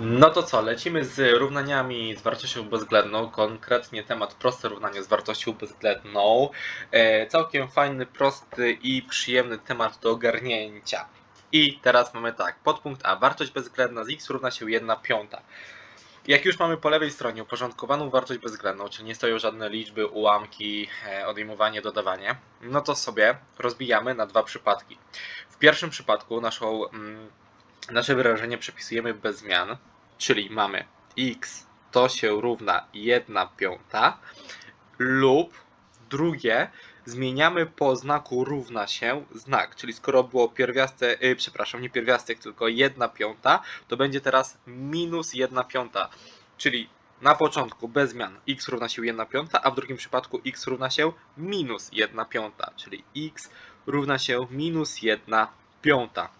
No to co, lecimy z równaniami z wartością bezwzględną, konkretnie temat proste równanie z wartością bezwzględną. E, całkiem fajny, prosty i przyjemny temat do ogarnięcia. I teraz mamy tak, podpunkt A, wartość bezwzględna z x równa się 1 piąta. Jak już mamy po lewej stronie uporządkowaną wartość bezwzględną, czyli nie stoją żadne liczby, ułamki, e, odejmowanie, dodawanie, no to sobie rozbijamy na dwa przypadki. W pierwszym przypadku naszą, mm, nasze wyrażenie przepisujemy bez zmian, czyli mamy x to się równa 1 piąta lub drugie zmieniamy po znaku równa się znak, czyli skoro było pierwiastek, yy, przepraszam, nie pierwiastek, tylko 1 piąta, to będzie teraz minus 1 piąta, czyli na początku bez zmian x równa się 1 piąta, a w drugim przypadku x równa się minus 1 piąta, czyli x równa się minus 1 piąta.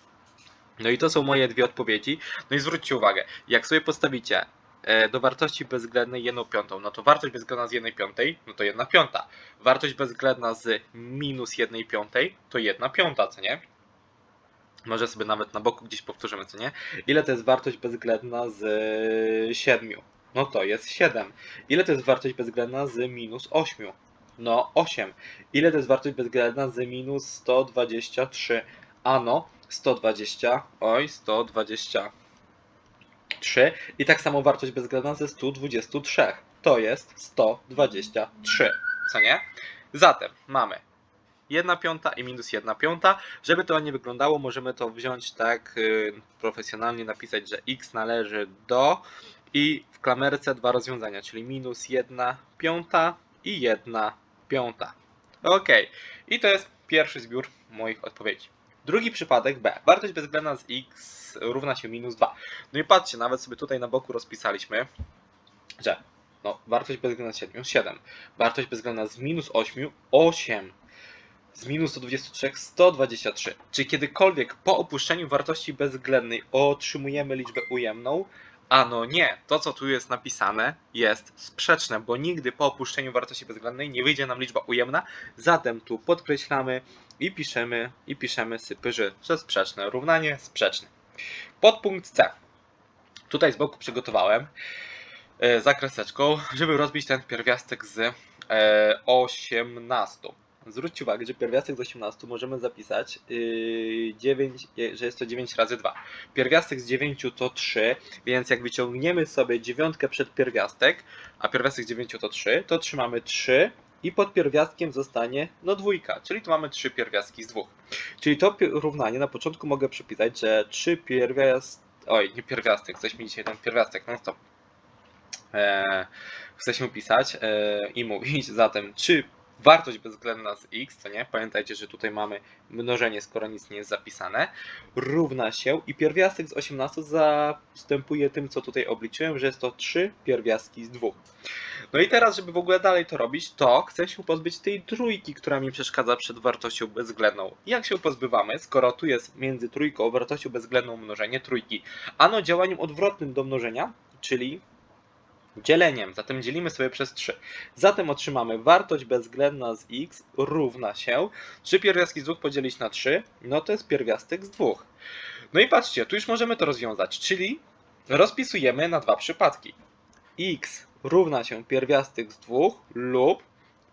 No i to są moje dwie odpowiedzi. No i zwróćcie uwagę, jak sobie postawicie e, do wartości bezwzględnej 1 piątą, no to wartość bezwzględna z 1 piątej, no to 1 piąta. Wartość bezwzględna z minus 1 piątej, to 1 piąta, co nie? Może sobie nawet na boku gdzieś powtórzymy, co nie? Ile to jest wartość bezwzględna z 7? No to jest 7. Ile to jest wartość bezwzględna z minus 8? No 8. Ile to jest wartość bezwzględna z minus 123? Ano 120, oj 123 i tak samo wartość bezwzględna ze 123. To jest 123, co nie? Zatem mamy 1 piąta i minus 1 piąta. Żeby to nie wyglądało, możemy to wziąć tak y, profesjonalnie, napisać, że x należy do i w klamerce dwa rozwiązania, czyli minus 1 piąta i 1 piąta. Ok, i to jest pierwszy zbiór moich odpowiedzi. Drugi przypadek B. Wartość bezwzględna z x równa się minus 2. No i patrzcie, nawet sobie tutaj na boku rozpisaliśmy, że no, wartość bezwzględna z 7, 7. Wartość bezwzględna z minus 8, 8. Z minus 123, 123. Czy kiedykolwiek po opuszczeniu wartości bezwzględnej otrzymujemy liczbę ujemną? Ano nie, to co tu jest napisane jest sprzeczne, bo nigdy po opuszczeniu wartości bezwzględnej nie wyjdzie nam liczba ujemna, zatem tu podkreślamy i piszemy, i piszemy sypyży, że sprzeczne, równanie sprzeczne. Podpunkt C. Tutaj z boku przygotowałem e, za kreseczką, żeby rozbić ten pierwiastek z e, 18. Zwróćcie uwagę, że pierwiastek z 18 możemy zapisać yy, 9, je- że jest to 9 razy 2. Pierwiastek z 9 to 3, więc jak wyciągniemy sobie dziewiątkę przed pierwiastek, a pierwiastek z 9 to 3, to trzymamy 3 i pod pierwiastkiem zostanie no dwójka, czyli tu mamy 3 pierwiastki z 2. Czyli to równanie na początku mogę przepisać, że 3 pierwiast... Oj, nie pierwiastek, coś mi dzisiaj ten pierwiastek, no stop. Eee, chcę się pisać eee, i mówić zatem 3 wartość bezwzględna z x, co nie? Pamiętajcie, że tutaj mamy mnożenie, skoro nic nie jest zapisane, równa się i pierwiastek z 18 zastępuje tym, co tutaj obliczyłem, że jest to 3 pierwiastki z 2. No i teraz, żeby w ogóle dalej to robić, to chcę się pozbyć tej trójki, która mi przeszkadza przed wartością bezwzględną. Jak się pozbywamy, skoro tu jest między trójką a wartością bezwzględną mnożenie trójki? Ano działaniem odwrotnym do mnożenia, czyli dzieleniem. Zatem dzielimy sobie przez 3. Zatem otrzymamy wartość bezwzględna z x równa się 3 pierwiastki z 2 podzielić na 3, no to jest pierwiastek z 2. No i patrzcie, tu już możemy to rozwiązać, czyli rozpisujemy na dwa przypadki. x równa się pierwiastek z 2 lub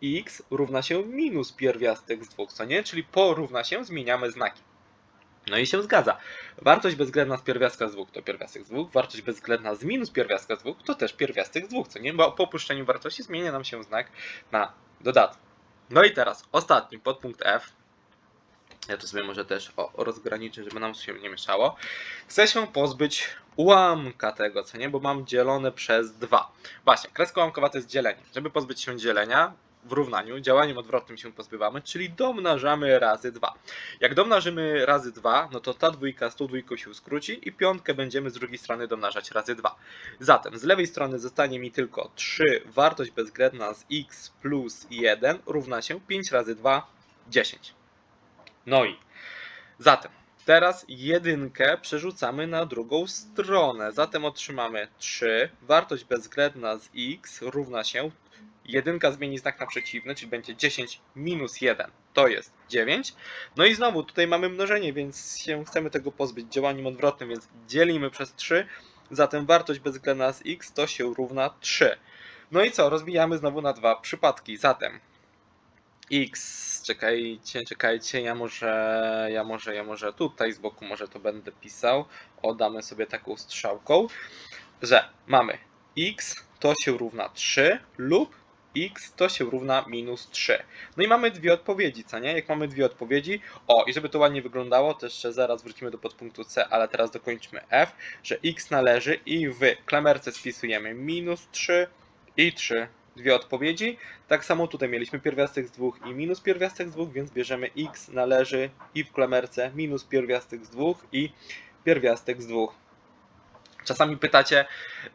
x równa się minus pierwiastek z 2, co nie? Czyli po równa się zmieniamy znaki. No i się zgadza. Wartość bezwzględna z pierwiastka z 2 to pierwiastek z 2, wartość bezwzględna z minus pierwiastka z 2 to też pierwiastek z 2, co nie? Bo po opuszczeniu wartości zmienia nam się znak na dodatek. No i teraz ostatni podpunkt F. Ja to sobie może też o, rozgraniczę, żeby nam się nie mieszało. Chcę się pozbyć ułamka tego, co nie? Bo mam dzielone przez 2. Właśnie, kreska ułamkowa to jest dzielenie. Żeby pozbyć się dzielenia w równaniu, działaniem odwrotnym się pozbywamy, czyli domnażamy razy 2. Jak domnażymy razy 2, no to ta dwójka z tą dwójką się skróci i piątkę będziemy z drugiej strony domnażać razy 2. Zatem z lewej strony zostanie mi tylko 3, wartość bezwzględna z x plus 1 równa się 5 razy 2, 10. No i zatem teraz jedynkę przerzucamy na drugą stronę. Zatem otrzymamy 3, wartość bezwzględna z x równa się jedynka zmieni znak na przeciwny, czyli będzie 10 minus 1, to jest 9. No i znowu tutaj mamy mnożenie, więc się chcemy tego pozbyć działaniem odwrotnym, więc dzielimy przez 3 Zatem wartość bezwzględna z x to się równa 3. No i co? Rozbijamy znowu na dwa przypadki. Zatem x, czekajcie, czekajcie, ja może, ja może, ja może tutaj z boku może to będę pisał. Oddamy sobie taką strzałką, że mamy x to się równa 3 lub x to się równa minus 3. No i mamy dwie odpowiedzi, co nie? Jak mamy dwie odpowiedzi, o i żeby to ładnie wyglądało, to jeszcze zaraz wrócimy do podpunktu C, ale teraz dokończmy f, że x należy i w klamerce spisujemy minus 3 i 3. Dwie odpowiedzi. Tak samo tutaj mieliśmy pierwiastek z 2 i minus pierwiastek z 2, więc bierzemy x należy i w klamerce minus pierwiastek z 2 i pierwiastek z 2. Czasami pytacie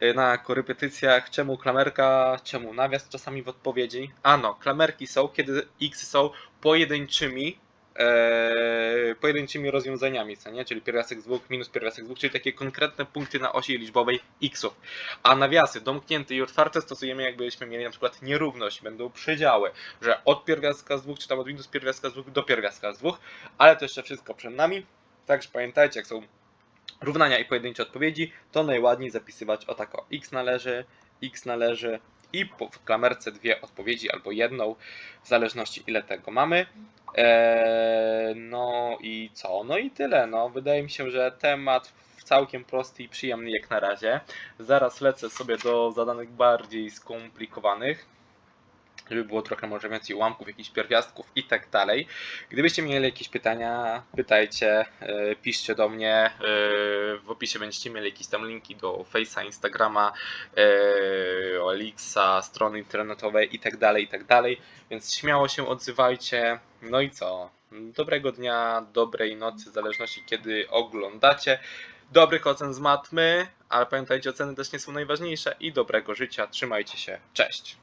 y, na korepetycjach, czemu klamerka, czemu nawias, czasami w odpowiedzi. Ano, klamerki są, kiedy x są pojedynczymi, e, pojedynczymi rozwiązaniami, co nie? Czyli pierwiastek z 2 minus pierwiastek z 2, czyli takie konkretne punkty na osi liczbowej xów. A nawiasy domknięte i otwarte stosujemy jakbyśmy mieli na przykład nierówność, będą przedziały, że od pierwiastka z 2, czy tam od minus pierwiastka z 2 do pierwiastka z 2, ale to jeszcze wszystko przed nami. Także pamiętajcie, jak są równania i pojedyncze odpowiedzi, to najładniej zapisywać o tak o x należy, x należy i w klamerce dwie odpowiedzi albo jedną, w zależności ile tego mamy. Eee, no i co? No i tyle. No, wydaje mi się, że temat całkiem prosty i przyjemny jak na razie. Zaraz lecę sobie do zadanych bardziej skomplikowanych żeby było trochę może więcej ułamków, jakichś pierwiastków i tak dalej. Gdybyście mieli jakieś pytania, pytajcie, e, piszcie do mnie. e, W opisie będziecie mieli jakieś tam linki do Face'a, Instagrama, e, Olixa, strony internetowej i tak dalej, i tak dalej. Więc śmiało się odzywajcie. No i co? Dobrego dnia, dobrej nocy, w zależności kiedy oglądacie. Dobrych ocen z matmy, ale pamiętajcie, oceny też nie są najważniejsze i dobrego życia. Trzymajcie się. Cześć!